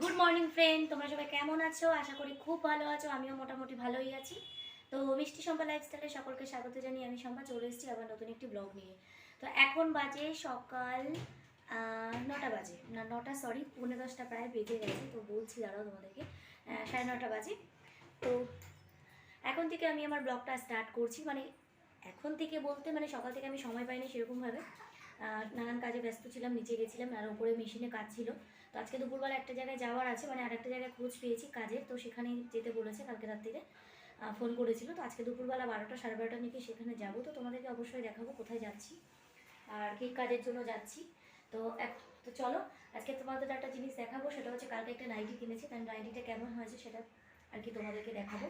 Good morning friend তোমরা সবাই কেমন আছো? আশা করি খুব ভালো আছো। আমিও মোটামুটি ভালোই আছি। তো মিষ্টি সম্পা লাইফস্টাইলে সকলকে স্বাগত জানিয়ে আমি সম্পা চলে এসেছি আবার নতুন একটি ব্লগ নিয়ে। তো এখন বাজে সকাল নটা বাজে। না, নটা সরি পৌনে দশটা প্রায় বেজে গেছে। তো বলছি, দাঁড়াও তোমাদেরকে। সাড়ে নটা বাজে। তো এখন থেকে আমি আমার ব্লগটা স্টার্ট করছি। মানে এখন থেকে বলতে মানে সকাল থেকে আমি সময় পাইনি সেরকমভাবে। নানান কাজে ব্যস্ত ছিলাম নিচে গেছিলাম আর ওপরে মেশিনে কাজ ছিল। তো আজকে দুপুরবেলা একটা জায়গায় যাওয়ার আছে মানে আরেকটা জায়গায় খোঁজ পেয়েছি কাজের তো সেখানেই যেতে বলেছে কালকে রাত থেকে আহ, ফোন করেছিল। তো আজকে দুপুরবেলা বারোটা সাড়ে বারোটা নাকি সেখানে যাব তো তোমাদেরকে অবশ্যই দেখাবো কোথায় যাচ্ছি আর কী কাজের জন্য যাচ্ছি। তো এক তো চলো আজকে তোমাদের একটা জিনিস দেখাবো সেটা হচ্ছে কালকে একটা নাইটি কিনেছি তার নাইটিটা কেমন হয়েছে সেটা আর কি তোমাদেরকে দেখাবো।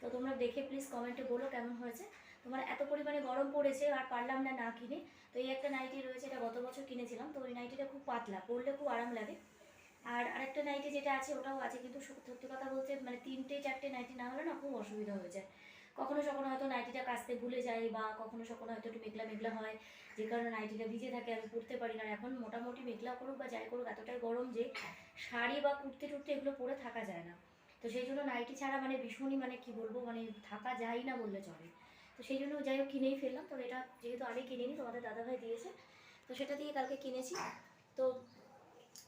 তো তোমরা দেখে প্লিজ কমেন্টে বলো কেমন হয়েছে। তোমার এত পরিমাণে গরম পড়েছে আর পারলাম না না কিনে। তো এই একটা নাইটি রয়েছে, এটা গত বছর কিনেছিলাম। তো ওই নাইটিটা খুব পাতলা পরলে খুব আরাম লাগে। আর আরেকটা নাইটি যেটা আছে, ওটাও আছে, কিন্তু সত্যি কথা বলতে মানে তিনটে চারটে নাইটি না হলে না খুব অসুবিধা হয়ে যায়। কখনো সখনো হয়তো নাইটিটা কাচতে ভুলে যাই বা কখনো সখনো হয়তো একটু মেঘলা মেঘলা হয়, যে কারণে নাইটিটা ভিজে থাকে, আমি পরতে পারি না। এখন মোটামুটি মেঘলা করুক বা যাই করুক, এতটাই গরম যে শাড়ি বা কুর্তি টুর্তি এগুলো পরে থাকা যায় না। তো সেই জন্য নাইটি ছাড়া মানে ভীষণই মানে কি বলব মানে থাকা যায় না বললে চলে। তো সেই জন্য যাই হোক কিনেই ফেললাম। তো এটা যেহেতু আগে কিনিনি, তোমাদের দাদাভাই দিয়েছে। তো সেটা দিয়ে কালকে কিনেছি। তো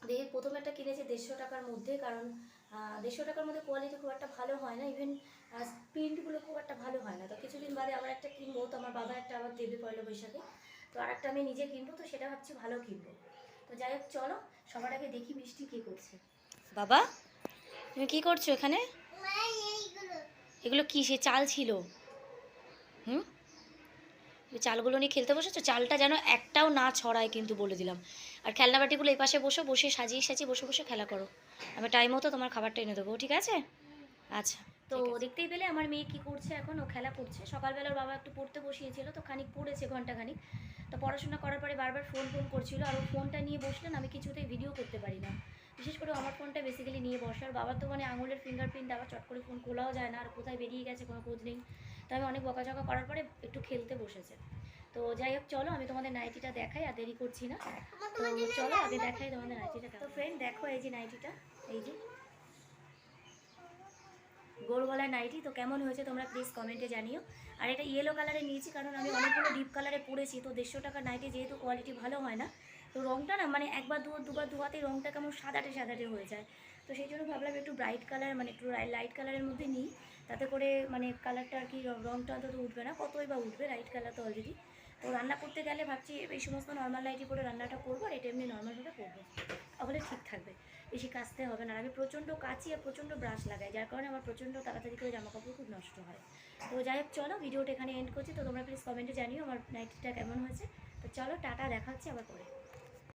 দেখে প্রথমে একটা কিনেছি দেড়শো টাকার মধ্যে, কারণ দেড়শো টাকার মধ্যে কোয়ালিটি খুব একটা ভালো হয় না। ইভেন প্রিন্টগুলো খুব একটা ভালো হয় না। তো কিছুদিন বাদে আবার একটা কিনবো, তো আমার বাবা একটা আবার দেবে পয়লা বৈশাখে। তো আর একটা আমি নিজে কিনবো, তো সেটা ভাবছি ভালো কিনবো। তো যাই হোক, চলো, সবার আগে দেখি মিষ্টি কী করছে। বাবা? তুমি কি করছ এখানে? এগুলো কি সে চাল ছিল। হুম? চালগুলো নিয়ে খেলতে বসেছো? চালটা যেন একটাও না ছড়ায় কিন্তু বলে দিলাম। আর খেলনা বাটিগুলো এই পাশে বসে বসে সাজিয়ে সাজিয়ে বসে বসে খেলা করো। আমি টাইম মতো তোমার খাবারটা এনে দেবো। ঠিক আছে? আচ্ছা তো দেখতেই পেলে আমার মেয়ে কি করছে এখন? ও খেলা করছে। সকালবেলা ওর বাবা একটু পড়তে বসিয়েছিল তো খানিক পড়েছে ঘণ্টা খানিক তো পড়াশোনা করার পরে বারবার ফোন ফোন করছিল। আর ও ফোনটা নিয়ে বসলেন আমি কিছুতেই ভিডিও করতে পারি না। বিশেষ করে আমার ফোনটা বেসিক্যালি নিয়ে বসার বাবার তো মানে আঙুলের ফিঙ্গারপ্রিন্ট আবার চট করে ফোন খোলাও যায় না আর কোথায় বেরিয়ে গেছে কোনো খোঁজ নেই। তো আমি অনেক বকাঝকা করার পরে একটু খেলতে বসেছে। তো যাই হোক চলো আমি তোমাদের নাইটিটা দেখাই আর দেরি করছি না। তো চলো আগে দেখাই তোমাদের নাইটিটা তো ফ্রেন্ড দেখো এই যে নাইটিটা এই যে। গোল গলার নাইটি তো কেমন হয়েছে তোমরা প্লিজ কমেন্টে জানিও। আর এটা ইয়েলো কালারে নিয়েছি কারণ আমি অনেকগুলো ডিপ কালারে পরেছি তো দেড়শো টাকার নাইটি যেহেতু কোয়ালিটি ভালো হয় না তো রঙটা না মানে একবার দু দুবার দুবাতেই রঙটা কেমন সাদাটে সাদাটে হয়ে যায়। তো সেই জন্য ভাবলাম একটু ব্রাইট কালার মানে একটু লাইট কালারের মধ্যে নিই। তাতে করে মানে কালারটা আর কি রঙটা অন্তত উঠবে না। কতই বা উঠবে লাইট কালার তো অলরেডি তো রান্না করতে গেলে ভাবছি এই সমস্ত নর্মাল লাইটই করে রান্নাটা করব আর এটা এমনি নর্মালভাবে করব। তাহলে ঠিক থাকবে। বেশি কাচতে হবে না। আমি প্রচণ্ড কাচি আর প্রচণ্ড ব্রাশ লাগাই, যার কারণে আমার প্রচণ্ড তাড়াতাড়ি করে জামা কাপড় খুব নষ্ট হয়। তো যাই হোক, চলো ভিডিওটা এখানে এন্ড করছি। তো তোমরা প্লিজ কমেন্টে জানিও আমার নাইটিটা কেমন হয়েছে। তো চলো, টাটা, দেখা হচ্ছে আবার পরে।